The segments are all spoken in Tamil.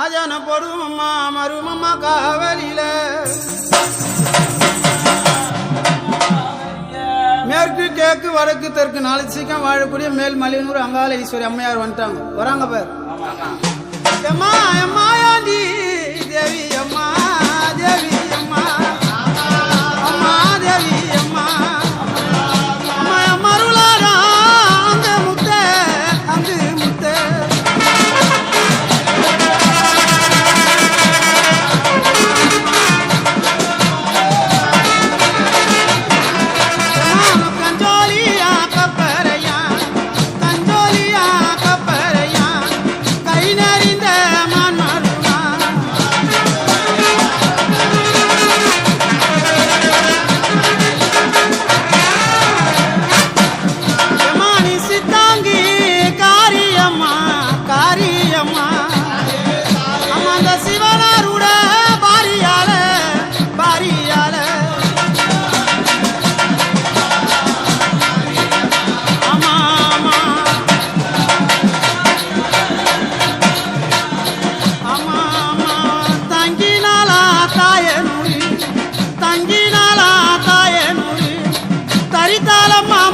ஆஜான போடுவோம்மா மருமம்மா காவலியில மேற்கு கிழக்கு வடக்கு தெற்கு நாலு சீக்கம் வாழக்கூடிய மேல் மலையனூர் அங்காள ஈஸ்வரி அம்மையார் வந்துட்டாங்க. வராங்க பேர்.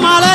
மாலை